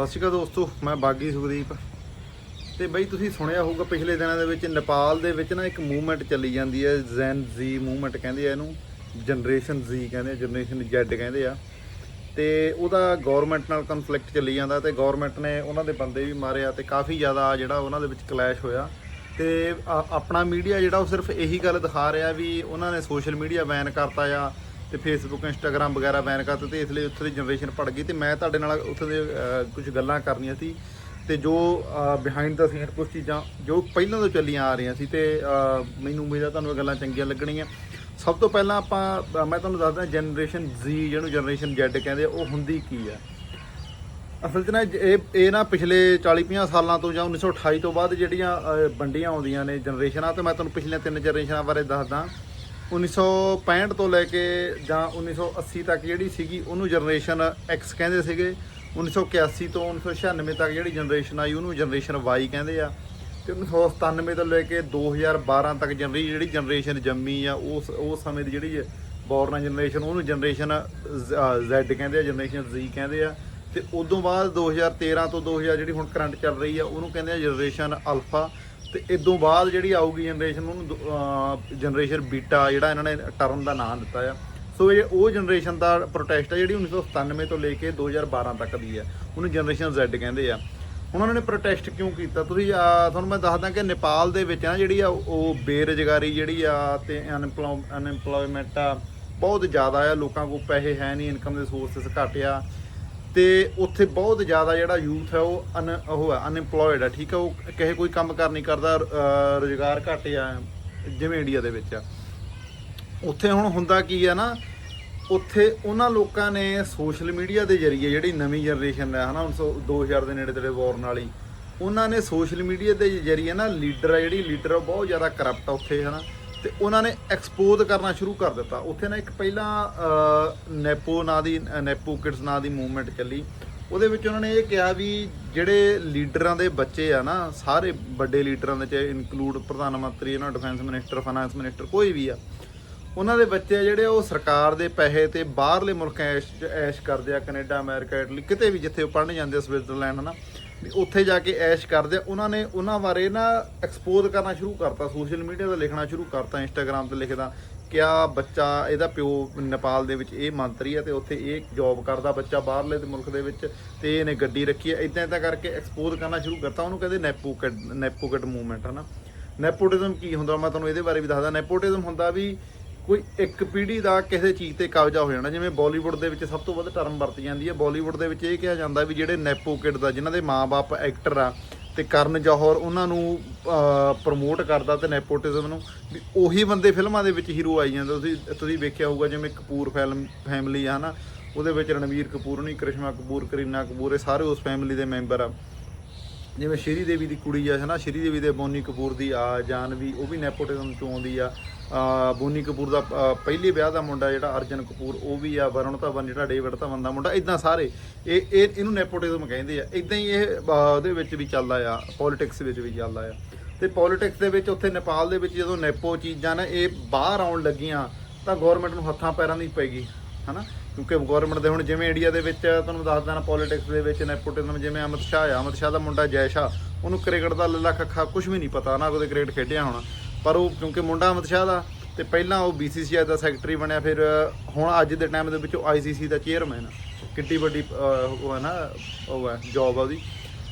ਸਤਿ ਸ਼੍ਰੀ ਅਕਾਲ ਦੋਸਤੋ, ਮੈਂ ਬਾਗੀ ਸੁਖਦੀਪ। ਤੇ ਬਈ ਤੁਸੀਂ ਸੁਣਿਆ ਹੋਊਗਾ, ਪਿਛਲੇ ਦਿਨਾਂ ਦੇ ਵਿੱਚ ਨੇਪਾਲ ਦੇ ਵਿੱਚ ਨਾ ਇੱਕ ਮੂਵਮੈਂਟ ਚੱਲੀ ਜਾਂਦੀ ਹੈ ਜ਼ੈਨ ਜ਼ੀ ਮੂਵਮੈਂਟ ਕਹਿੰਦੇ ਆ ਇਹਨੂੰ ਜਨਰੇਸ਼ਨ ਜ਼ੀ ਕਹਿੰਦੇ ਆ ਜਨਰੇਸ਼ਨ ਜ਼ੈਡ ਕਹਿੰਦੇ ਆ। ਤੇ ਉਹਦਾ ਗਵਰਨਮੈਂਟ ਨਾਲ ਕਨਫਲਿਕਟ ਚੱਲੀ ਜਾਂਦਾ ਤੇ ਗਵਰਨਮੈਂਟ ਨੇ ਉਹਨਾਂ ਦੇ ਬੰਦੇ ਵੀ ਮਾਰਿਆ ਤੇ ਕਾਫੀ ਜ਼ਿਆਦਾ ਜਿਹੜਾ ਉਹਨਾਂ ਦੇ ਵਿੱਚ ਕਲੈਸ਼ ਹੋਇਆ। ਤੇ ਆਪਣਾ ਮੀਡੀਆ ਜਿਹੜਾ ਉਹ ਸਿਰਫ ਇਹੀ ਗੱਲ ਦਿਖਾ ਰਿਹਾ ਵੀ ਉਹਨਾਂ ਨੇ ਸੋਸ਼ਲ ਮੀਡੀਆ ਬੈਨ ਕਰਤਾ ਆ। ਤੇ ਫੇਸਬੁੱਕ ਇੰਸਟਾਗ੍ਰam ਵਗੈਰਾ ਬੈਨ ਕਰਤੇ ਤੇ ਇਸ ਲਈ ਉੱਥੇ ਦੀ ਜਨਰੇਸ਼ਨ ਪੜ ਗਈ ਤੇ ਮੈਂ ਤੁਹਾਡੇ ਨਾਲ ਉੱਥੇ ਦੇ ਕੁਝ ਗੱਲਾਂ ਕਰਨੀਆਂ ਸੀ ਤੇ ਜੋ ਬਿਹਾਈਂਡ ਦਾ ਸੀਨ ਕੁਝ ਚੀਜ਼ਾਂ ਜੋ ਪਹਿਲਾਂ ਤੋਂ ਚੱਲੀਆਂ ਆ ਰਹੀਆਂ ਸੀ ਤੇ ਮੈਨੂੰ ਉਮੀਦ ਆ ਤੁਹਾਨੂੰ ਇਹ ਗੱਲਾਂ ਚੰਗੀਆਂ ਲੱਗਣਗੀਆਂ ਸਭ ਤੋਂ ਪਹਿਲਾਂ ਆਪਾਂ ਮੈਂ ਤੁਹਾਨੂੰ ਦੱਸਦਾ ਜਨਰੇਸ਼ਨ Z ਜਿਹਨੂੰ ਜਨਰੇਸ਼ਨ Z ਕਹਿੰਦੇ ਉਹ ਹੁੰਦੀ ਕੀ ਆ? ਅਸਲ 'ਚ ਨਾ ਇਹ ਇਹ ਨਾ ਪਿਛਲੇ 40-50 ਸਾਲਾਂ ਤੋਂ ਜਾਂ 1928 ਤੋਂ ਬਾਅਦ ਜਿਹੜੀਆਂ ਵੰਡੀਆਂ ਆਉਂਦੀਆਂ ਨੇ ਜਨਰੇਸ਼ਨਾਂ ਤੇ ਮੈਂ ਤੁਹਾਨੂੰ ਪਿਛਲੀਆਂ ਤਿੰਨ ਜਨਰੇਸ਼ਨਾਂ ਬਾਰੇ ਦੱਸਦਾ। 1965 ਤੋਂ ਲੈ ਕੇ ਜਾਂ 1980 ਤੱਕ ਜਿਹੜੀ ਸੀਗੀ, ਉਹਨੂੰ ਜਨਰੇਸ਼ਨ X ਕਹਿੰਦੇ ਸੀਗੇ। 1981 ਤੋਂ 1996 ਤੱਕ ਜਿਹੜੀ ਜਨਰੇਸ਼ਨ ਆਈ, ਉਹਨੂੰ ਜਨਰੇਸ਼ਨ Y ਕਹਿੰਦੇ ਆ। ਤੇ 1997 ਤੋਂ ਲੈ ਕੇ 2012 ਤੱਕ ਜਨਰੀ, ਜਿਹੜੀ ਜਨਰੇਸ਼ਨ ਜੰਮੀ ਆ, ਉਸ ਉਸ ਸਮੇਂ ਦੀ ਜਿਹੜੀ ਬੌਰਨ ਜਨਰੇਸ਼ਨ ਉਹਨੂੰ ਜਨਰੇਸ਼ਨ Z ਕਹਿੰਦੇ ਆ ਜਨਰੇਸ਼ਨ Z ਕਹਿੰਦੇ ਆ। ਤੇ ਉਦੋਂ ਬਾਅਦ 2013 ਤੋਂ 2000 ਜਿਹੜੀ ਹੁਣ ਕਰੰਟ ਚੱਲ ਰਹੀ ਆ, ਉਹਨੂੰ ਕਹਿੰਦੇ ਆ ਜਨਰੇਸ਼ਨ ਅਲਫਾ ਤੇ ਇਦੋਂ ਬਾਅਦ ਜਿਹੜੀ ਆਊਗੀ ਜਨਰੇਸ਼ਨ ਉਹਨੂੰ ਜਨਰੇਸ਼ਨ ਬੀਟਾ ਜਿਹੜਾ ਇਹਨਾਂ ਨੇ ਟਰਮ ਦਾ ਨਾਮ ਦਿੱਤਾ ਆ। ਸੋ ਇਹ ਉਹ ਜਨਰੇਸ਼ਨ ਦਾ ਪ੍ਰੋਟੈਸਟ ਆ ਜਿਹੜੀ 1997 ਤੋਂ ਲੈ ਕੇ 2012 ਤੱਕ ਦੀ ਆ। ਉਹਨੂੰ ਜਨਰੇਸ਼ਨ Z ਕਹਿੰਦੇ ਆ। ਹੁਣ ਉਹਨਾਂ ਨੇ ਪ੍ਰੋਟੈਸਟ ਕਿਉਂ ਕੀਤਾ? ਤੁਸੀਂ ਤੁਹਾਨੂੰ ਮੈਂ ਦੱਸਦਾ ਕਿ ਨੇਪਾਲ ਦੇ ਵਿੱਚ ਨਾ ਜਿਹੜੀ ਆ ਉਹ ਬੇਰੁਜ਼ਗਾਰੀ ਜਿਹੜੀ ਆ ਤੇ ਅਨਪਲੋਇਮੈਂਟ ਆ, ਬਹੁਤ ਜ਼ਿਆਦਾ ਆ। ਲੋਕਾਂ ਕੋਲ ਪੈਸੇ ਹੈ ਨਹੀਂ ਇਨਕਮ ਦੇ ਸੋਰਸਸ ਘੱਟ ਆ। ਤੇ ਉੱਥੇ ਬਹੁਤ ਜ਼ਿਆਦਾ ਜਿਹੜਾ ਯੂਥ ਹੈ ਉਹ ਅਨ ਉਹ ਹੈ ਅਨਇੰਪਲੋਇਡ ਹੈ, ਠੀਕ ਹੈ? ਉਹ ਕਿਸੇ ਕੋਈ ਕੰਮ ਕਰ ਨਹੀਂ ਕਰਦਾ, ਅਹ, ਰੁਜ਼ਗਾਰ ਘੱਟ ਆ ਜਿਵੇਂ ਇੰਡੀਆ ਦੇ ਵਿੱਚ ਆ। ਉੱਥੇ ਹੁਣ ਹੁੰਦਾ ਕੀ ਆ ਨਾ, ਉੱਥੇ ਉਹਨਾਂ ਲੋਕਾਂ ਨੇ ਸੋਸ਼ਲ ਮੀਡੀਆ ਦੇ ਜ਼ਰੀਏ ਜਿਹੜੀ ਨਵੀਂ ਜਨਰੇਸ਼ਨ ਹੈ, ਹਨਾ 2000 ਦੇ ਨੇੜੇ ਤੇੜੇ ਵਾਰਨ ਵਾਲੀ ਉਹਨਾਂ ਨੇ ਸੋਸ਼ਲ ਮੀਡੀਆ ਦੇ ਜ਼ਰੀਏ ਨਾ ਲੀਡਰ ਆ ਜਿਹੜੀ ਲੀਡਰ ਉਹ ਬਹੁਤ ਜ਼ਿਆਦਾ ਕਰਪਟ ਆ ਉੱਥੇ, ਹਨਾ? ਤੇ ਉਹਨਾਂ ਨੇ ਐਕਸਪੋਜ਼ ਕਰਨਾ ਸ਼ੁਰੂ ਕਰ ਦਿੱਤਾ। ਉੱਥੇ ਨਾ ਇੱਕ ਪਹਿਲਾਂ ਨੈਪੋ ਨਾਂ ਦੀ ਨੈਪੋ ਕਿਡਸ ਨਾਂ ਦੀ ਮੂਵਮੈਂਟ ਚੱਲੀ। ਉਹਦੇ ਵਿੱਚ ਉਹਨਾਂ ਨੇ ਇਹ ਕਿਹਾ ਵੀ ਜਿਹੜੇ ਲੀਡਰਾਂ ਦੇ ਬੱਚੇ ਆ ਨਾ, ਸਾਰੇ ਵੱਡੇ ਲੀਡਰਾਂ ਦੇ ਚ ਇਨਕਲੂਡ ਪ੍ਰਧਾਨ ਮੰਤਰੀ ਉਹਨਾਂ ਡਿਫੈਂਸ ਮਿਨਿਸਟਰ ਫਾਈਨਾਂਸ ਮਿਨਿਸਟਰ ਕੋਈ ਵੀ ਆ, ਉਹਨਾਂ ਦੇ ਬੱਚੇ ਆ ਜਿਹੜੇ ਉਹ ਸਰਕਾਰ ਦੇ ਪੈਸੇ ਤੇ ਬਾਹਰਲੇ ਮੁਲਕਾਂ ਐਸ਼ ਐਸ਼ ਕਰਦੇ ਆ, ਕੈਨੇਡਾ, ਅਮਰੀਕਾ, ਇਟਲੀ, ਕਿਤੇ ਵੀ ਜਿੱਥੇ ਉਹ ਪੜ੍ਹਨ ਜਾਂਦੇ ਆ, ਸਵਿਟਜ਼ਰਲੈਂਡ ਹਨਾ। ਵੀ ਉੱਥੇ ਜਾ ਕੇ ਐਸ਼ ਕਰਦੇ ਆ। ਉਹਨਾਂ ਨੇ ਉਹਨਾਂ ਬਾਰੇ ਨਾ ਐਕਸਪੋਜ਼ ਕਰਨਾ ਸ਼ੁਰੂ ਕਰਤਾ ਸੋਸ਼ਲ ਮੀਡੀਆ ਤੇ ਲਿਖਣਾ ਸ਼ੁਰੂ ਕਰਤਾ ਇੰਸਟਾਗ੍ਰam ਤੇ ਲਿਖਦਾ, ਕਿਆ ਬੱਚਾ ਇਹਦਾ ਪਿਓ ਨੇਪਾਲ ਦੇ ਵਿੱਚ ਇਹ ਮੰਤਰੀ ਹੈ ਤੇ ਉੱਥੇ ਇਹ ਜੌਬ ਕਰਦਾ ਬੱਚਾ ਬਾਹਰਲੇ ਦੇ ਮੁਲਕ ਦੇ ਵਿੱਚ ਤੇ ਇਹਨੇ ਗੱਡੀ ਰੱਖੀ ਹੈ ਇਦਾਂ ਇਦਾਂ ਕਰਕੇ ਐਕਸਪੋਜ਼ ਕਰਨਾ ਸ਼ੁਰੂ ਕਰਤਾ। ਉਹਨੂੰ ਕਹਿੰਦੇ ਨੈਪੋਕਟ ਨੈਪੋਕਟ ਮੂਵਮੈਂਟ ਹਨਾ ਨੈਪੋਟਿਜ਼ਮ ਕੀ ਹੁੰਦਾ? ਮੈਂ ਤੁਹਾਨੂੰ ਇਹਦੇ ਬਾਰੇ ਵੀ ਦੱਸਦਾ। ਨੈਪੋਟਿਜ਼ਮ ਹੁੰਦਾ ਵੀ ਕੋਈ ਇੱਕ ਪੀੜ੍ਹੀ ਦਾ ਕਿਸੇ ਚੀਜ਼ ਤੇ ਕਬਜ਼ਾ ਹੋ ਜਾਣਾ ਜਿਵੇਂ ਬਾਲੀਵੁੱਡ ਦੇ ਵਿੱਚ ਸਭ ਤੋਂ ਵੱਧ ਟਰਮ ਵਰਤੀ ਜਾਂਦੀ ਹੈ। ਬਾਲੀਵੁੱਡ ਦੇ ਵਿੱਚ ਇਹ ਕਿਹਾ ਜਾਂਦਾ ਵੀ ਜਿਹੜੇ ਨੈਪੋ ਕਿਡ ਦਾ ਜਿਨ੍ਹਾਂ ਦੇ ਮਾਪੇ ਐਕਟਰ ਆ ਤੇ ਕਰਨ ਜੋਹਰ ਉਹਨਾਂ ਨੂੰ ਪ੍ਰਮੋਟ ਕਰਦਾ ਤੇ ਨੈਪੋਟਿਜ਼ਮ ਨੂੰ। ਵੀ ਉਹੀ ਬੰਦੇ ਫਿਲਮਾਂ ਦੇ ਵਿੱਚ ਹੀਰੋ ਆਈ ਜਾਂਦੇ। ਤੁਸੀਂ ਤੁਸੀਂ ਵੇਖਿਆ ਹੋਊਗਾ ਜਿਵੇਂ ਕਪੂਰ ਫਿਲਮ ਫੈਮਿਲੀ ਆ ਹਨਾ। ਉਹਦੇ ਵਿੱਚ ਰਣਵੀਰ ਕਪੂਰ ਨਹੀਂ ਕ੍ਰਿਸ਼ਮਾ ਕਪੂਰ ਕਰੀਨਾ ਕਪੂਰ ਇਹ ਸਾਰੇ ਉਸ ਫੈਮਿਲੀ ਦੇ ਮੈਂਬਰ ਆ। ਜਿਵੇਂ ਸ਼੍ਰੀ ਦੇਵੀ ਦੀ ਕੁੜੀ ਆ ਹਨਾ ਸ਼੍ਰੀ ਦੇਵੀ ਦੇ ਬੋਨੀ ਕਪੂਰ ਦੀ ਆ ਜਾਨਵੀ ਉਹ ਵੀ ਨੈਪੋਟਿਜ਼ਮ ਚੋਂ ਆਉਂਦੀ ਆ, ਬੋਨੀ ਕਪੂਰ ਦਾ ਅ, ਪਹਿਲੇ ਵਿਆਹ ਦਾ ਮੁੰਡਾ ਜਿਹੜਾ ਅਰਜਨ ਕਪੂਰ ਉਹ ਵੀ ਆ ਵਰੁਣ ਧਵਨ ਜਿਹੜਾ ਡੇਵਿਡ ਧਵਨ ਦਾ ਮੁੰਡਾ ਇਦਾਂ ਸਾਰੇ। ਇਹ ਇਹ ਇਹਨੂੰ ਨੈਪੋਟਿਜ਼ਮ ਕਹਿੰਦੇ ਆ। ਇਦਾਂ ਹੀ ਇਹ ਅ, ਉਹਦੇ ਵਿੱਚ ਵੀ ਚੱਲਦਾ ਆ ਪੋਲਿਟਿਕਸ ਵਿੱਚ ਵੀ ਚੱਲਦਾ ਆ। ਤੇ ਪੋਲਿਟਿਕਸ ਦੇ ਵਿੱਚ ਉੱਥੇ ਨੇਪਾਲ ਦੇ ਵਿੱਚ ਜਦੋਂ ਨੈਪੋ ਚੀਜ਼ਾਂ ਨਾ ਇਹ ਬਾਹਰ ਆਉਣ ਲੱਗੀਆਂ ਤਾਂ ਗਵਰਨਮੈਂਟ ਨੂੰ ਹੱਥਾਂ ਪੈਰਾਂ ਦੀ ਪੈਗੀ ਹਨਾ? ਕਿਉਂਕਿ ਗਵਰਨਮੈਂਟ ਦੇ ਹੁਣ ਜਿਵੇਂ ਇੰਡੀਆ ਦੇ ਵਿੱਚ ਤੁਹਾਨੂੰ ਦੱਸਦਾ ਨਾ ਪੋਲਿਟਿਕਸ ਦੇ ਵਿੱਚ ਨੈਪੋਟਿਜ਼ਮ ਜਿਵੇਂ ਅਮਿਤ ਸ਼ਾਹ ਆ ਅਮਿਤ ਸ਼ਾਹ ਦਾ ਮੁੰਡਾ ਜੈ ਸ਼ਾਹ ਉਹਨੂੰ ਕ੍ਰਿਕਟ ਦਾ ਲੱਲਾ ਖੱਖਾ ਕੁਝ ਵੀ ਨਹੀਂ ਪਤਾ ਨਾ ਉਹਦੇ ਕ੍ਰਿਕਟ ਖੇਡਿਆ ਹੋਣਾ। ਪਰ ਉਹ ਕਿਉਂਕਿ ਮੁੰਡਾ ਅਮਿਤ ਸ਼ਾਹ ਦਾ ਤੇ ਪਹਿਲਾਂ ਉਹ BCCI ਦਾ ਸੈਕਟਰੀ ਬਣਿਆ, ਫਿਰ ਹੁਣ ਅੱਜ ਦੇ ਟਾਈਮ ਦੇ ਵਿੱਚ ਉਹ ICC ਦਾ ਚੇਅਰਮੈਨ ਕਿੱਡੀ ਵੱਡੀ ਉਹ ਹੈ ਨਾ, ਉਹ ਹੈ ਜੌਬ ਆ ਉਹਦੀ।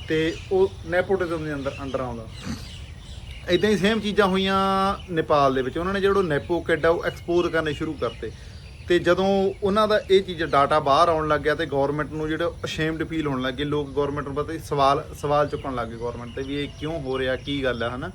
ਤੇ ਉਹ ਨੈਪੋਟਿਜ਼ਮ ਦੇ ਅੰਦਰ ਅੰਡਰ ਆਉਂਦਾ। ਇਦਾਂ ਹੀ ਸੇਮ ਚੀਜ਼ਾਂ ਹੋਈਆਂ ਨੇਪਾਲ ਦੇ ਵਿੱਚ। ਉਹਨਾਂ ਨੇ ਜਿਹੜਾ ਨੈਪੋ ਕਿੱਡ ਆ, ਉਹ ਐਕਸਪੋਜ਼ ਕਰਨੇ ਸ਼ੁਰੂ ਕਰਤੇ। ਤੇ ਜਦੋਂ ਉਹਨਾਂ ਦਾ ਇਹ ਚੀਜ਼ ਡਾਟਾ ਬਾਹਰ ਆਉਣ ਲੱਗ ਗਿਆ ਤੇ ਗਵਰਨਮੈਂਟ ਨੂੰ ਜਿਹੜੇ ਅਸ਼ੇਮਡ ਫੀਲ ਹੋਣ ਲੱਗੇ ਲੋਕ ਗਵਰਨਮੈਂਟ ਨੂੰ ਪਤਾ ਸਵਾਲ ਸਵਾਲ ਚੁੱਕਣ ਲੱਗ ਗਏ ਗਵਰਨਮੈਂਟ ਤੇ ਵੀ ਇਹ ਕਿਉਂ ਹੋ ਰਿਹਾ, ਕੀ ਗੱਲ ਹੈ ਹਨਾ?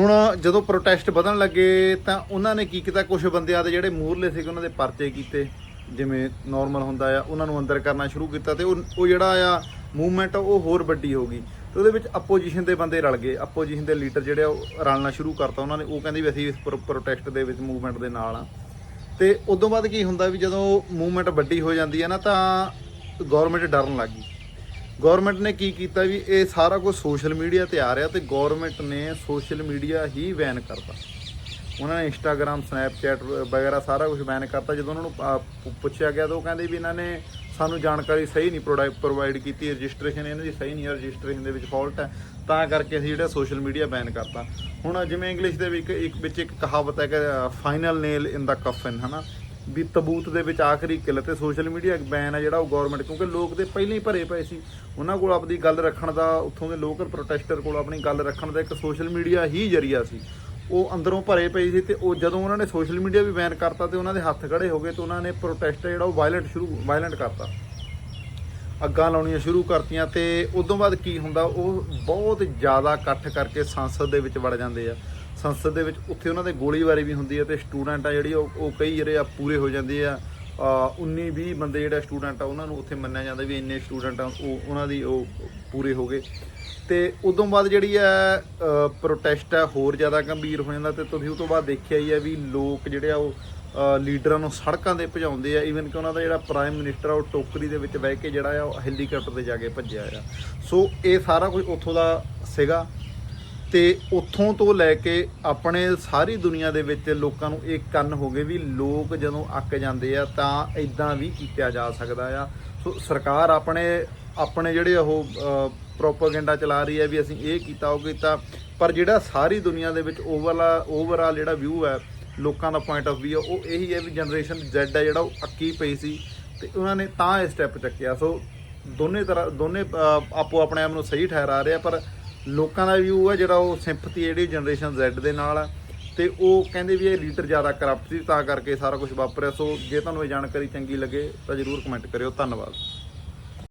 ਹੁਣ ਜਦੋਂ ਪ੍ਰੋਟੈਸਟ ਵਧਣ ਲੱਗੇ ਤਾਂ ਉਹਨਾਂ ਨੇ ਕੀ ਕੀਤਾ? ਕੁਝ ਬੰਦਿਆਂ ਦੇ ਜਿਹੜੇ ਮੂਰਲੇ ਸੀਗੇ, ਉਹਨਾਂ ਦੇ ਪਰਚੇ ਕੀਤੇ। ਜਿਵੇਂ ਨਾਰਮਲ ਹੁੰਦਾ ਆ, ਉਹਨਾਂ ਨੂੰ ਅੰਦਰ ਕਰਨਾ ਸ਼ੁਰੂ ਕੀਤਾ ਤੇ ਉਹ ਉਹ ਜਿਹੜਾ ਆ ਮੂਵਮੈਂਟ ਉਹ ਹੋਰ ਵੱਡੀ ਹੋ ਗਈ। ਤੇ ਉਹਦੇ ਵਿੱਚ ਆਪੋਜੀਸ਼ਨ ਦੇ ਬੰਦੇ ਰਲ ਗਏ। ਆਪੋਜੀਸ਼ਨ ਦੇ ਲੀਡਰ ਜਿਹੜੇ ਆ, ਉਹ ਰਲਣਾ ਸ਼ੁਰੂ ਕਰਤਾ ਉਹਨਾਂ ਨੇ। ਉਹ ਕਹਿੰਦੇ ਵੀ ਅਸੀਂ ਇਸ ਪ੍ਰੋਟੈਸਟ ਦੇ ਵਿੱਚ ਮੂਵਮੈਂਟ ਦੇ ਨਾਲ ਆ। ਤੇ ਉਦੋਂ ਬਾਅਦ ਕੀ ਹੁੰਦਾ ਵੀ ਜਦੋਂ ਮੂਵਮੈਂਟ ਵੱਡੀ ਹੋ ਜਾਂਦੀ ਹੈ ਨਾ, ਤਾਂ ਗਵਰਨਮੈਂਟ ਡਰਨ ਲੱਗ ਗਈ। ਗਵਰਨਮੈਂਟ ਨੇ ਕੀ ਕੀਤਾ ਵੀ ਇਹ ਸਾਰਾ ਕੁਝ ਸੋਸ਼ਲ ਮੀਡੀਆ ਤੇ ਆ ਰਿਹਾ ਤੇ ਗਵਰਨਮੈਂਟ ਨੇ ਸੋਸ਼ਲ ਮੀਡੀਆ ਹੀ ਬੈਨ ਕਰਤਾ। ਉਹਨਾਂ ਨੇ ਇੰਸਟਾਗ੍ਰam ਸਨੈਪਚੈਟ ਵਗੈਰਾ ਸਾਰਾ ਕੁਝ ਬੈਨ ਕਰਤਾ। ਜਦੋਂ ਉਹਨਾਂ ਨੂੰ ਪੁੱਛਿਆ ਗਿਆ ਤਾਂ ਉਹ ਕਹਿੰਦੇ ਵੀ ਇਹਨਾਂ ਨੇ ਸਾਨੂੰ ਜਾਣਕਾਰੀ ਸਹੀ ਨਹੀਂ ਪ੍ਰੋਵਾਈਡ ਕੀਤੀ, ਰਜਿਸਟ੍ਰੇਸ਼ਨ ਇਹਨਾਂ ਦੀ ਸਹੀ ਨਹੀਂ ਹੈ, ਰਜਿਸਟ੍ਰੇਸ਼ਨ ਦੇ ਵਿੱਚ ਫਾਲਟ ਹੈ। ਤਾਂ ਕਰਕੇ ਅਸੀਂ ਜਿਹੜਾ ਸੋਸ਼ਲ ਮੀਡੀਆ ਬੈਨ ਕਰਤਾ। ਹੁਣ ਜਿਵੇਂ ਇੰਗਲਿਸ਼ ਦੇ ਵਿੱਚ ਇੱਕ ਵਿੱਚ ਇੱਕ ਕਹਾਵਤ ਹੈ ਕਿ ਫਾਈਨਲ ਨੇਲ ਇਨ ਦਾ ਕਫਨ ਹਨਾ? ਵੀ ਤਬੂਤ ਦੇ ਵਿੱਚ ਆਖਰੀ ਕਿੱਲ ਤੇ ਸੋਸ਼ਲ ਮੀਡੀਆ ਬੈਨ ਹੈ ਜਿਹੜਾ ਉਹ ਗਵਰਨਮੈਂਟ ਕਿਉਂਕਿ ਲੋਕ ਦੇ ਪਹਿਲਾਂ ਹੀ ਭਰੇ ਪਏ ਸੀ। ਉਹਨਾਂ ਕੋਲ ਆਪਣੀ ਗੱਲ ਰੱਖਣ ਦਾ, ਉੱਥੋਂ ਦੇ ਲੋਕਲ ਪ੍ਰੋਟੈਸਟਰ ਕੋਲ ਆਪਣੀ ਗੱਲ ਰੱਖਣ ਦਾ ਇੱਕ ਸੋਸ਼ਲ ਮੀਡੀਆ ਹੀ ਜਰੀਆ ਸੀ। ਉਹ ਅੰਦਰੋਂ ਭਰੇ ਪਏ ਸੀ ਤੇ ਉਹ ਜਦੋਂ ਉਹਨਾਂ ਨੇ ਸੋਸ਼ਲ ਮੀਡੀਆ ਵੀ ਬੈਨ ਕਰਤਾ ਤੇ ਉਹਨਾਂ ਦੇ ਹੱਥ ਖੜੇ ਹੋ ਗਏ ਤੇ ਉਹਨਾਂ ਨੇ ਪ੍ਰੋਟੈਸਟ ਜਿਹੜਾ ਉਹ ਵਾਇਲੈਂਟ ਸ਼ੁਰੂ ਵਾਇਲੈਂਟ ਕਰਤਾ। ਅੱਗਾਂ ਲਾਉਣੀਆਂ ਸ਼ੁਰੂ ਕਰਤੀਆਂ ਤੇ ਉਦੋਂ ਬਾਅਦ ਕੀ ਹੁੰਦਾ, ਉਹ ਬਹੁਤ ਜ਼ਿਆਦਾ ਇਕੱਠ ਕਰਕੇ ਸੰਸਦ ਦੇ ਵਿੱਚ ਵੜ ਜਾਂਦੇ ਆ। ਸੰਸਦ ਦੇ ਵਿੱਚ ਉੱਥੇ ਉਹਨਾਂ ਦੇ ਗੋਲੀਬਾਰੀ ਵੀ ਹੁੰਦੀ ਹੈ ਤੇ ਸਟੂਡੈਂਟ ਆ ਜਿਹੜੀ ਉਹ ਉਹ ਕਈ ਜਿਹੜੇ ਆ ਪੂਰੇ ਹੋ ਜਾਂਦੇ ਆ। ਅ, 19 20 ਬੰਦੇ ਜਿਹੜੇ ਸਟੂਡੈਂਟ ਆ ਉਹਨਾਂ ਨੂੰ ਉੱਥੇ ਮੰਨਿਆ ਜਾਂਦਾ ਵੀ ਇੰਨੇ ਸਟੂਡੈਂਟ ਆ ਉਹ ਉਹਨਾਂ ਦੀ ਉਹ ਪੂਰੇ ਹੋ ਗਏ। ਤੇ ਉਦੋਂ ਬਾਅਦ ਜਿਹੜੀ ਹੈ ਪ੍ਰੋਟੈਸਟ ਆ ਹੋਰ ਜ਼ਿਆਦਾ ਗੰਭੀਰ ਹੋ ਜਾਂਦਾ ਤੇ ਤੁਸੀਂ ਉਹ ਤੋਂ ਬਾਅਦ ਦੇਖਿਆ ਹੀ ਹੈ ਵੀ ਲੋਕ ਜਿਹੜੇ ਆ ਉਹ ਲੀਡਰਾਂ ਨੂੰ ਸੜਕਾਂ ਤੇ ਭਜਾਉਂਦੇ ਆ। ਈਵਨ ਕਿ ਉਹਨਾਂ ਦਾ ਜਿਹੜਾ ਪ੍ਰਾਈਮ ਮਿਨਿਸਟਰ ਆ ਉਹ ਟੋਕਰੀ ਦੇ ਵਿੱਚ ਬਹਿ ਕੇ ਜਿਹੜਾ ਆ ਉਹ ਹੈਲੀਕਾਪਟਰ ਤੇ ਜਾ ਕੇ ਭੱਜਿਆ ਆ। ਸੋ ਇਹ ਸਾਰਾ ਕੁਝ ਉੱਥੋਂ ਦਾ ਸੀਗਾ। ਤੇ ਉੱਥੋਂ ਤੋਂ ਲੈ ਕੇ ਆਪਣੇ ਸਾਰੀ ਦੁਨੀਆ ਦੇ ਵਿੱਚ ਲੋਕਾਂ ਨੂੰ ਇਹ ਕੰਨ ਹੋ ਗਏ ਵੀ ਲੋਕ ਜਦੋਂ ਅੱਕ ਜਾਂਦੇ ਆ ਤਾਂ ਇਦਾਂ ਵੀ ਕੀਤਾ ਜਾ ਸਕਦਾ ਆ। ਸੋ ਸਰਕਾਰ ਆਪਣੇ ਆਪਣੇ ਜਿਹੜੇ ਉਹ ਪ੍ਰੋਪਾਗੈਂਡਾ ਚਲਾ ਰਹੀ ਹੈ ਵੀ ਅਸੀਂ ਇਹ ਕੀਤਾ, ਉਹ ਕੀਤਾ। ਪਰ ਜਿਹੜਾ ਸਾਰੀ ਦੁਨੀਆ ਦੇ ਵਿੱਚ ਓਵਰਲਾ ਓਵਰਆਲ ਜਿਹੜਾ ਵਿਊ ਹੈ ਲੋਕਾਂ ਦਾ ਪੁਆਇੰਟ ਆਫ View ਉਹ ਇਹੀ ਹੈ ਵੀ ਜਨਰੇਸ਼ਨ Z ਹੈ ਜਿਹੜਾ ਉਹ ਅੱਕੀ ਪਈ ਸੀ ਤੇ ਉਹਨਾਂ ਨੇ ਤਾਂ ਇਹ ਸਟੈਪ ਚੱਕਿਆ। ਸੋ ਦੋਨੇ ਤਰ੍ਹਾਂ, ਦੋਨੇ ਆਪੋ ਆਪਣੇ ਆਪ ਨੂੰ ਸਹੀ ਠਹਿਰਾ ਰਹੇ ਆ ਪਰ ਲੋਕਾਂ ਦਾ ਵਿਊ ਹੈ ਜਿਹੜਾ ਉਹ ਸਿੰਪਥੀ ਜਿਹੜੀ ਜਨਰੇਸ਼ਨ Z ਦੇ ਨਾਲ ਆ, ਤੇ ਉਹ ਕਹਿੰਦੇ ਵੀ ਇਹ ਲੀਡਰ ਜ਼ਿਆਦਾ ਕਰਪਟ ਸੀ, ਤਾਂ ਕਰਕੇ ਸਾਰਾ ਕੁਝ ਵਾਪਰਿਆ। ਸੋ ਜੇ ਤੁਹਾਨੂੰ ਇਹ ਜਾਣਕਾਰੀ ਚੰਗੀ ਲੱਗੇ ਤਾਂ ਜਰੂਰ ਕਮੈਂਟ ਕਰਿਓ। ਧੰਨਵਾਦ।